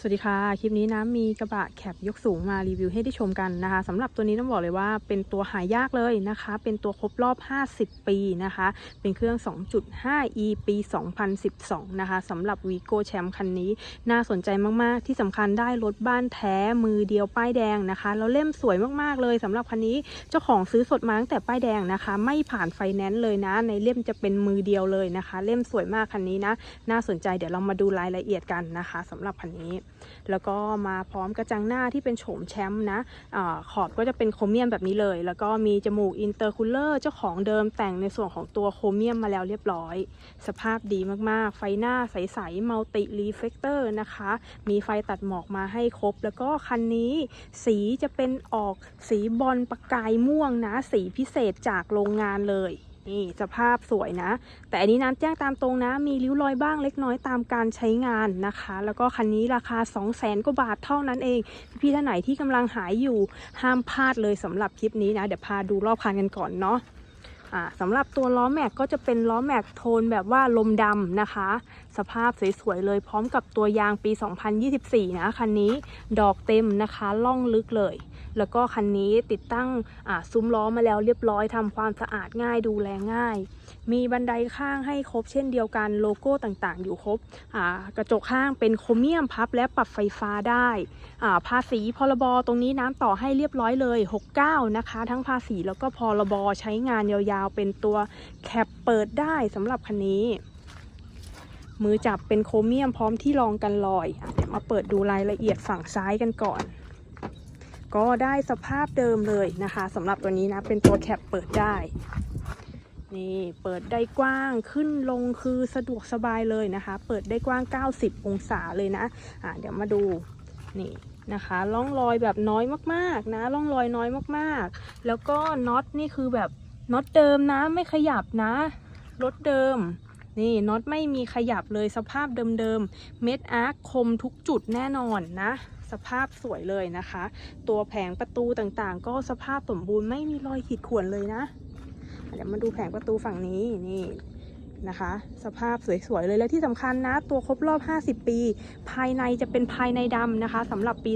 สวัสดีค่ะ คลิปนี้นะมีกระบะแคปยกสูงมารีวิวให้ได้ชมกันนะคะสำหรับตัวนี้ต้องบอกเลยว่าเป็นตัวหายากเลยนะคะ เป็นตัวครบรอบ 50 ปีนะคะ เป็นเครื่อง 2.5e ปี 2012 นะคะสำหรับ Vigo Champ คันนี้ น่าสนใจมาก ๆ ที่สำคัญได้รถบ้านแท้มือเดียวป้ายแดงนะคะ แล้วเล่มสวยมาก ๆ เลยสำหรับคันนี้เจ้าของซื้อสดมาตั้งแต่ป้ายแดงนะคะ ไม่ผ่านไฟแนนซ์เลยนะ ในเล่มจะเป็นมือเดียวเลยนะคะ เล่มสวยมากคันนี้นะ น่าสนใจเดี๋ยวเรามาดูรายละเอียดกันนะคะสำหรับคันนี้ แล้วก็มาพร้อมกระจังหน้าที่เป็นโฉมแชมป์นะอาขอบก็จะเป็นโครเมียมแบบนี้เลย แล้วก็มีจมูกอินเตอร์คูลเลอร์เจ้าของเดิมแต่งในส่วนของตัวโครเมียมมาแล้วเรียบร้อย สภาพดีมากๆ ไฟหน้าใสๆมัลติรีเฟกเตอร์นะคะ มีไฟตัดหมอกมาให้ครบ แล้วก็คันนี้สีจะเป็นออกสีบอลประกายม่วงนะ สีพิเศษจากโรงงานเลย นี่สภาพสวยนะ แต่อันนี้น้ำแจ้งตามตรงนะ มีริ้วรอยบ้างเล็กน้อยตามการใช้งานนะคะ แล้วก็คันนี้ราคา 2 0 0แสนกว่าบาทเท่านั้นเอง พี่ๆท่านไหนที่กำลังหายอยู่ห้ามพลาดเลยสำหรับคลิปนี้นะ เดี๋ยวพาดูรอบคันกันก่อนเนาะสำหรับตัวล้อแม็กก็จะเป็นล้อแม็กโทนแบบว่าลมดำนะคะ สภาพสวยๆเลยพร้อมกับตัวยางปี 2024 นะคันนี้ดอกเต็มนะคะล่องลึกเลย แล้วก็คันนี้ติดตั้งซุ้มล้อมาแล้วเรียบร้อยทำความสะอาดง่ายดูแลง่าย มีบันไดข้างให้ครบเช่นเดียวกันโลโก้ต่างๆ อยู่ครบกระจกข้างเป็นโครเมียมพับและปรับไฟฟ้าได้ภาษีพรบตรงนี้น้ำต่อให้เรียบร้อยเลย 69 นะคะ ทั้งภาษีแล้วก็พรบใช้งานยาวๆ เป็นตัวแคปเปิดได้สำหรับคันนี้ มือจับเป็นโครเมียมพร้อมที่รองกันรอยอเดี๋ยวมาเปิดดูรายละเอียดฝั่งซ้ายกันก่อน ก็ได้สภาพเดิมเลยนะคะสำหรับตัวนี้นะเป็นตัวแคปเปิดได้นี่เปิดได้กว้างขึ้นลงคือสะดวกสบายเลยนะคะ เปิดได้กว้าง 90 องศาเลยนะอะเดี๋ยวมาดูนี่นะคะร่องรอยแบบน้อยมากๆนะร่องรอยน้อยมากๆ แล้วก็น็อตนี่คือแบบน็อตเดิมนะไม่ขยับนะรถเดิม นี่น็อตไม่มีขยับเลยสภาพเดิมๆ เม็ดอาร์คคมทุกจุดแน่นอนนะ สภาพสวยเลยนะคะ ตัวแผงประตูต่างๆ ก็สภาพสมบูรณ์ไม่มีรอยขีดข่วนเลยนะ เดี๋ยวมาดูแผงประตูฝั่งนี้นี่นะคะ สภาพสวยๆเลยและที่สำคัญนะ ตัวครบรอบ 50 ปี ภายในจะเป็นภายในดำนะคะสำหรับปี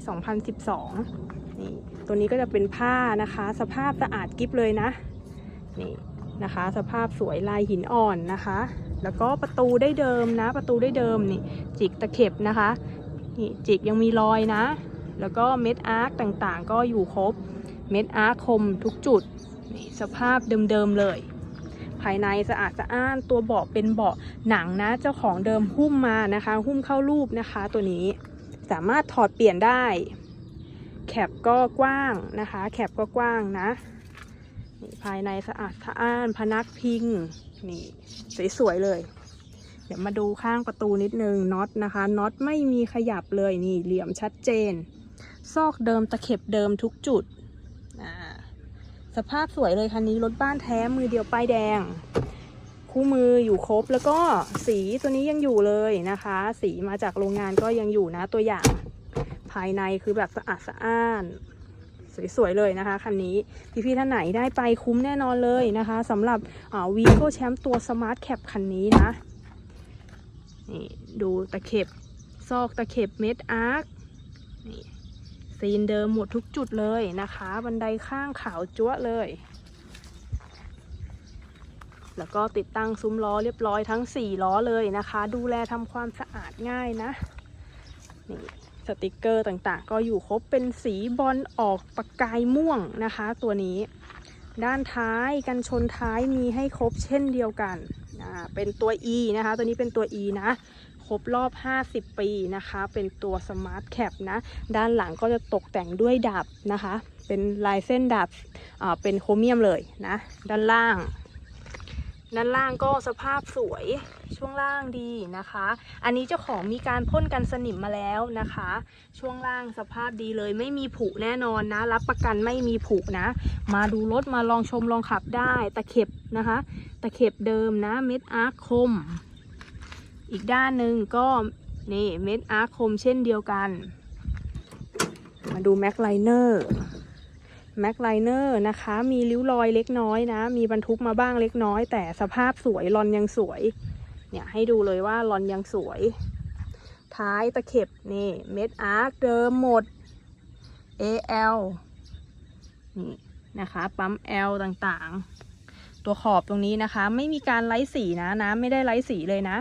2012 นี่ ตัวนี้ก็จะเป็นผ้านะคะ สภาพสะอาดกิฟเลยนะ นี่นะคะ สภาพสวยลายหินอ่อนนะคะ แล้วก็ประตูได้เดิมนะ ประตูได้เดิมนี่จิกตะเข็บนะคะนี่จิกยังมีรอยนะ แล้วก็เม็ดอาร์คต่างๆ ก็อยู่ครบเม็ดอาร์คคมทุกจุดนี่สภาพเดิมๆเลย ภายในสะอาดสะอ้านตัวเบาะเป็นเบาะหนังนะ เจ้าของเดิมหุ้มมานะคะ หุ้มเข้ารูปนะคะ ตัวนี้สามารถถอดเปลี่ยนได้ แคปก็กว้างนะคะ แคปก็กว้างนะ ภายในสะอาดสะอ้านพนักพิง นี่สวยๆเลย เดี๋ยวมาดูข้างประตูนิดนึงน็อตนะคะน็อตไม่มีขยับเลยนี่เหลี่ยมชัดเจน ซอกเดิมตะเข็บเดิมทุกจุด สภาพสวยเลยคันนี้รถบ้านแท้มือเดียวป้ายแดง คู่มืออยู่ครบแล้วก็สีตัวนี้ยังอยู่เลยนะคะ สีมาจากโรงงานก็ยังอยู่นะตัวอย่าง ภายในคือแบบสะอาดสะอ้าน สวยๆเลยนะคะคันนี้พี่ๆท่านไหนได้ไปคุ้มแน่นอนเลยนะคะสำหรับวีโก้แชมป์ตัวสมาร์ทแคปคันนี้นะนี่ดูตะเข็บซอกตะเข็บเม็ดอาร์คนี่ซีนเดิมหมดทุกจุดเลยนะคะ บันไดข้างขาวจั๊วเลย แล้วก็ติดตั้งซุ้มล้อเรียบร้อยทั้ง 4 ล้อเลยนะคะ ดูแลทำความสะอาดง่ายนะนี่ สติกเกอร์ต่างๆ ก็อยู่ครบเป็นสีบอลออกประกายม่วงนะคะ ตัวนี้ ด้านท้ายกันชนท้ายมีให้ครบเช่นเดียวกันอ่าเป็นตัว E นะคะ ตัวนี้เป็นตัว E นะ ครบรอบ 50 ปีนะคะ เป็นตัวสมาร์ทแคปนะ ด้านหลังก็จะตกแต่งด้วยดาบนะคะ เป็นลายเส้นดาบอ่าเป็นโครเมียมเลยนะ ด้านล่าง ด้านล่างก็สภาพสวยช่วงล่างดีนะคะ อันนี้เจ้าของมีการพ่นกันสนิมมาแล้วนะคะ ช่วงล่างสภาพดีเลย ไม่มีผุแน่นอนนะ รับประกันไม่มีผุนะ มาดูรถมาลองชมลองขับได้ ตะเข็บนะคะ ตะเข็บเดิมนะเม็ดอาร์คม อีกด้านหนึ่งก็นี่เม็ดอาร์คมเช่นเดียวกัน มาดูแม็กไลเนอร์ แม็กไลเนอร์นะคะ มีริ้วรอยเล็กน้อยนะ มีบรรทุกมาบ้างเล็กน้อย แต่สภาพสวยรอนยังสวย เนี่ยให้ดูเลยว่าลอนยังสวย ท้ายตะเข็บนี่เม็ดอาร์คเดิมหมด AL นี่นะคะปั๊ม L ต่างๆ ตัวขอบตรงนี้นะคะ ไม่มีการไล่สีนะน้ำไม่ได้ไล่สีเลยนะ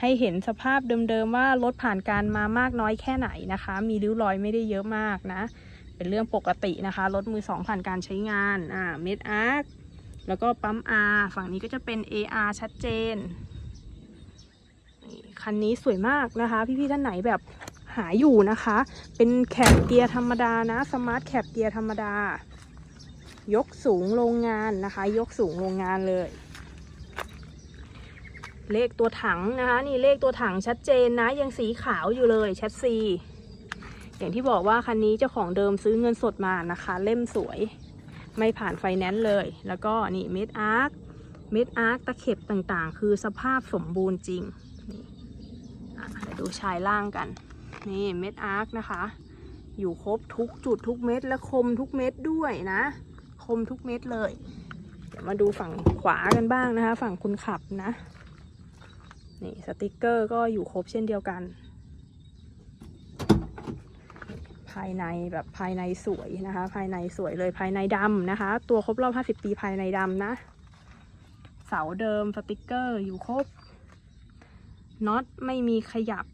ให้เห็นสภาพเดิมๆว่ารถผ่านการมามากน้อยแค่ไหนนะคะ มีริ้วรอยไม่ได้เยอะมากนะ เป็นเรื่องปกตินะคะรถมือสองผ่านการใช้งานอ่าเม็ดอาร์คแล้วก็ปั๊ม R ฝั่งนี้ก็จะเป็น AR ชัดเจนคันนี้สวยมากนะคะ พี่ๆท่านไหนแบบหาอยู่นะคะ เป็นแคปเกียร์ธรรมดานะสมาร์ทแคปเกียร์ธรรมดา ยกสูงโรงงานนะคะ ยกสูงโรงงานเลย เลขตัวถังนะคะ นี่เลขตัวถังชัดเจนนะ ยังสีขาวอยู่เลยแชสซี อย่างที่บอกว่าคันนี้เจ้าของเดิมซื้อเงินสดมานะคะ เล่มสวย ไม่ผ่านไฟแนนซ์เลย แล้วก็นี่เม็ดอาร์คเม็ดอาร์คตะเข็บต่างๆ คือสภาพสมบูรณ์จริงนี่เดี๋ยวดูชายล่างกัน นี่เม็ดอาร์คนะคะ อยู่ครบทุกจุดทุกเม็ดและคมทุกเม็ดด้วยนะ คมทุกเม็ดเลย เดี๋ยวมาดูฝั่งขวากันบ้างนะคะ ฝั่งคนขับนะ นี่สติกเกอร์ก็อยู่ครบเช่นเดียวกัน ภายในแบบภายในสวยนะคะ ภายในสวยเลยภายในดำนะคะ ตัวครบรอบ 50 ปีภายในดำนะ เสาเดิมสติกเกอร์อยู่ครบน็อตไม่มีขยับ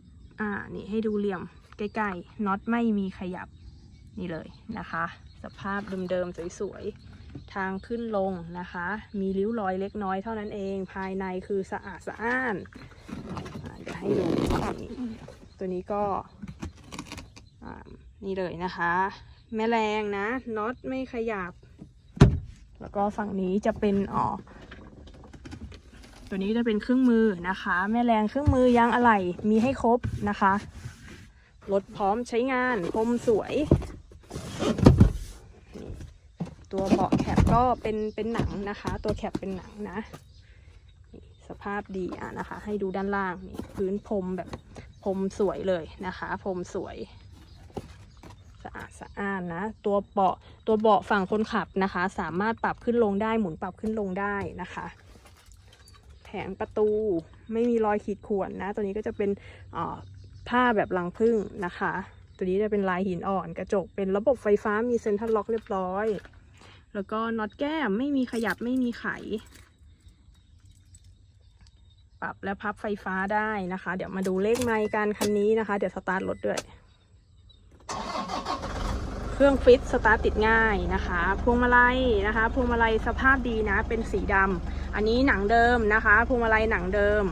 อ่า นี่ให้ดูเหลี่ยมใกล้ๆน็อตไม่มีขยับนี่เลยนะคะ สภาพเดิมๆสวยๆ ทางขึ้นลงนะคะ มีริ้วรอยเล็กน้อยเท่านั้นเอง ภายในคือสะอาดสะอ้านอ่าเดี๋ยวให้ดูนี่ตัวนี้ก็ นี่เลยนะคะ แม่แรงนะน็อตไม่ขยับ แล้วก็ฝั่งนี้จะเป็นอ๋อตัวนี้จะเป็นเครื่องมือนะคะ แม่แรงเครื่องมือยางอะไหล่มีให้ครบนะคะรถพร้อมใช้งานคมสวย ตัวเบาะแคปก็เป็นเป็นหนังนะคะ ตัวแคปเป็นหนังนะ สภาพดีอะนะคะ ให้ดูด้านล่างนี่พื้นพรมแบบพรมสวยเลยนะคะพรมสวย อาดสะอ้านนะตัวเบาะตัวเบาะฝั่งคนขับนะคะ สามารถปรับขึ้นลงได้หมุนปรับขึ้นลงได้นะคะ แผงประตูไม่มีรอยขีดข่วนนะ ตัวนี้ก็จะเป็นผ้าแบบรังผึ้งนะคะ ตัวนี้จะเป็นลายหินอ่อนกระจกเป็นระบบไฟฟ้ามีเซ็นทรัลล็อกเรียบร้อย แล้วก็น็อตแก้มไม่มีขยับไม่มีไข ปรับและพับไฟฟ้าได้นะคะ เดี๋ยวมาดูเลขไมล์กันคันนี้นะคะ เดี๋ยวสตาร์ทรถด้วย เครื่องฟิตสตาร์ตติดง่ายนะคะ พวงมาลัยนะคะ พวงมาลัยสภาพดีนะ เป็นสีดำ อันนี้หนังเดิมนะคะ พวงมาลัยหนังเดิม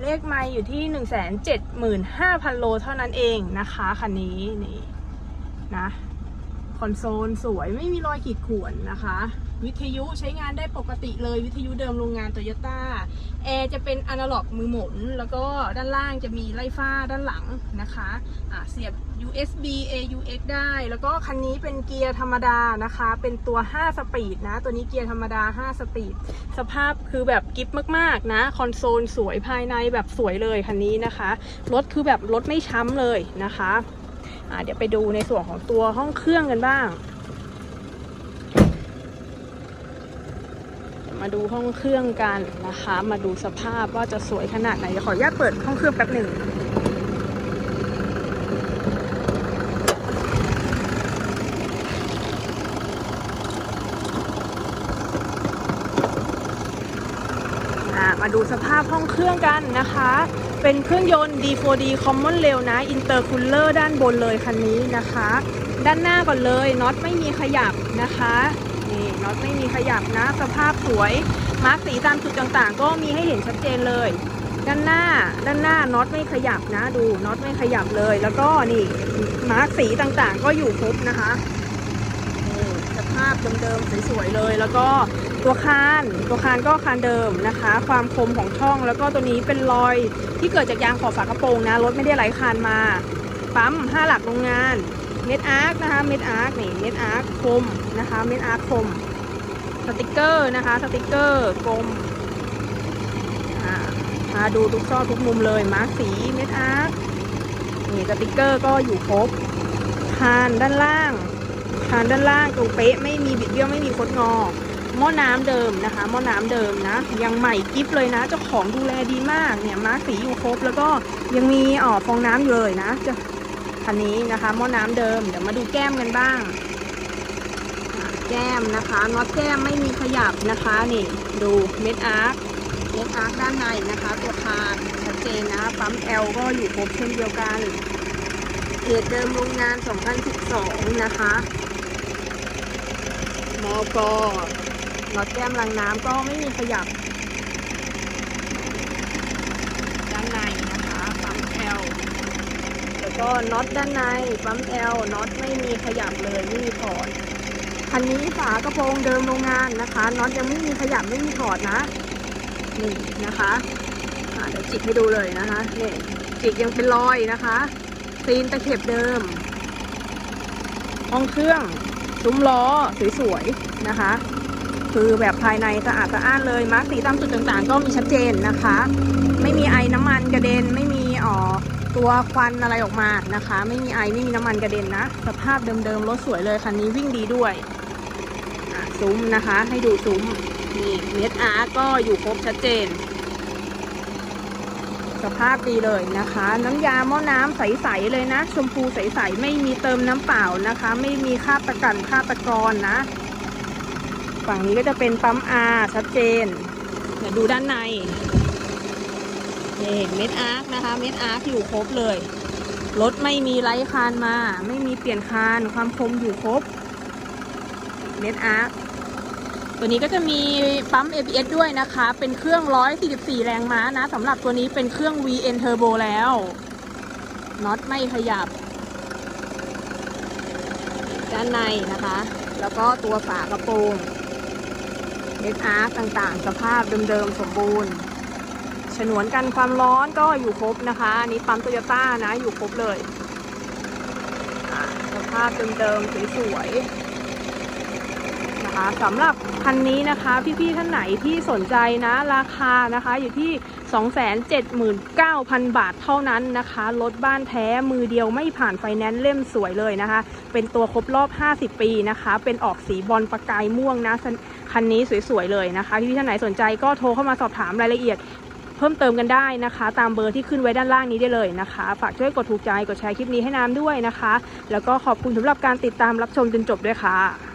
เลขไม่อยู่ที่ 1 7 5 0 0 0 โลเท่านั้นเองนะคะคันนี้นี่นะ คอนโซลสวยไม่มีรอยขีดข่วนนะคะ วิทยุใช้งานได้ปกติเลยวิทยุเดิมโรงงานโตโยต้าแอร์จะเป็นอนาล็อกมือหมุน แล้วก็ด้านล่างจะมีไล่ฟ้าด้านหลังนะคะอ่าเสียบ USB AUX ได้ แล้วก็คันนี้เป็นเกียร์ธรรมดานะคะ เป็นตัว 5 สปีดนะ ตัวนี้เกียร์ธรรมดา 5 สปีด สภาพคือแบบกิฟมาก ๆ นะ คอนโซลสวยภายในแบบสวยเลยคันนี้นะคะ รถคือแบบรถไม่ช้ำเลยนะคะอ่าเดี๋ยวไปดูในส่วนของตัวห้องเครื่องกันบ้าง มาดูห้องเครื่องกันนะคะ มาดูสภาพว่าจะสวยขนาดไหนขออนุญาตเปิดห้องเครื่องแป๊บหนึ่งมาดูสภาพห้องเครื่องกันนะคะ เป็นเครื่องยนต์ D4D Common Rail นะ Intercooler ด้านบนเลยคันนี้นะคะ ด้านหน้าก่อนเลยน็อตไม่มีขยับนะคะ น็อตไม่มีขยับนะ สภาพสวยมาร์กสีตามจุดต่างๆ ก็มีให้เห็นชัดเจนเลย ด้านหน้าด้านหน้าน็อตไม่ขยับนะ ดูน็อตไม่ขยับเลย แล้วก็นี่มาร์กสีต่างๆ ก็อยู่ครบนะคะสภาพเดิมๆสวยๆเลย แล้วก็ตัวคานตัวคานก็คานเดิมนะคะ ความคมของช่องแล้วก็ตัวนี้เป็นรอยที่เกิดจากยางขอบฝากระโปรงนะรถไม่ได้ไหลคานมาปั๊ม5หลักโรงงาน ม็ดอาร์คนะคะ เม็ดอาร์คนี่ เม็ดอาร์คคมนะคะ เม็ดอาร์คคม สติกเกอร์นะคะ สติกเกอร์กลมอ่ามาดูทุกซอกทุกมุมเลย มาร์คสี เม็ดอาร์คนี่สติกเกอร์ก็อยู่ครบคานด้านล่างคานด้านล่างตรงเป๊ะไม่มีบิดเบี้ยวไม่มีคดงอหม้อน้ำเดิมนะคะหม้อน้ำเดิมนะ ยังใหม่กิฟเลยนะ เจ้าของดูแลดีมากเนี่ยมาร์คสีอยู่ครบแล้วก็ยังมีอ๋อฟองน้ำอยู่เลยนะจะ คันนี้นะคะหม้อน้ำเดิม เดี๋ยวมาดูแก้มกันบ้าง แก้มนะคะน็อตแก้มไม่มีขยับนะคะนี่ดูเม็ดอาร์คเม็ดอาร์คด้านในนะคะ ตัวคานชัดเจนนะปั๊ม L ก็อยู่ครบเช่นเดียวกันเพจเดิมโรงงาน 2012 นะคะมอกน็อตแก้มรังน้ำก็ไม่มีขยับ ด้านในนะคะ ปั๊ม L แล้ว ก็น็อตด้านในปั๊ม L น็อตไม่มีขยับเลยไม่มีถอดคันนี้ฝากระโปรงเดิมโรงงานนะคะน็อตยังไม่มีขยับไม่มีถอดนะนี่นะคะเดี๋ยวจิกให้ดูเลยนะคะนี่จิกยังเป็นรอยนะคะซีนตะเข็บเดิมห้องเครื่องซุ้มล้อสวยๆนะคะ คือแบบภายในสะอาดสะอ้านเลยมาร์กสีตามจุดต่างๆ ก็มีชัดเจนนะคะ ไม่มีไอน้ำมันกระเด็นไม่มีอ๋อ ตัวควันอะไรออกมานะคะ ไม่มีไอไม่มีน้ำมันกระเด็นนะ สภาพเดิมๆรถสวยเลยคันนี้วิ่งดีด้วยซุ้มนะคะ ให้ดูซุ้มนี่เม็ดอาร์ก็อยู่ครบชัดเจน สภาพดีเลยนะคะ น้ำยาหม้อน้ำใสๆเลยนะ ชมพูใสๆไม่มีเติมน้ำเปล่านะคะ ไม่มีค่าประกันค่าตะกรนะ ฝั่งนี้ก็จะเป็นปั๊มอาชัดเจนเดี๋ยวดูด้านใน นี่เม็ดอาร์คนะคะ เม็ดอาร์คอยู่ครบเลย รถไม่มีไร้คานมา ไม่มีเปลี่ยนคานความคมอยู่ครบ เม็ดอาร์คตัวนี้ก็จะมีปั๊ม ABS ด้วยนะคะ เป็นเครื่อง 144 แรงม้านะสำหรับตัวนี้เป็นเครื่อง VN Turbo แล้วน็อตไม่ขยับ ด้านในนะคะ แล้วก็ตัวฝากระโปรงเม็ดอาร์ต่างๆ สภาพเดิมๆ สมบูรณ์ ฉนวนกันความร้อนก็อยู่ครบนะคะอันนี้ปั๊มโตโยต้านะอยู่ครบเลยสภาพเดิมๆสวยๆนะคะสำหรับคันนี้นะคะพี่ๆท่านไหนที่สนใจนะราคานะคะอยู่ที่ 279,000 บาทเท่านั้นนะคะรถบ้านแท้มือเดียวไม่ผ่านไฟแนนซ์เล่มสวยเลยนะคะ เป็นตัวครบรอบ 50 ปีนะคะ เป็นออกสีบอลประกายม่วงนะคันนี้สวยๆเลยนะคะพี่ๆท่านไหนสนใจก็โทรเข้ามาสอบถามรายละเอียด เพิ่มเติมกันได้นะคะ ตามเบอร์ที่ขึ้นไว้ด้านล่างนี้ได้เลยนะคะ ฝากช่วยกดถูกใจกดแชร์คลิปนี้ให้น้ำด้วยนะคะ แล้วก็ขอบคุณสำหรับการติดตามรับชมจนจบด้วยค่ะ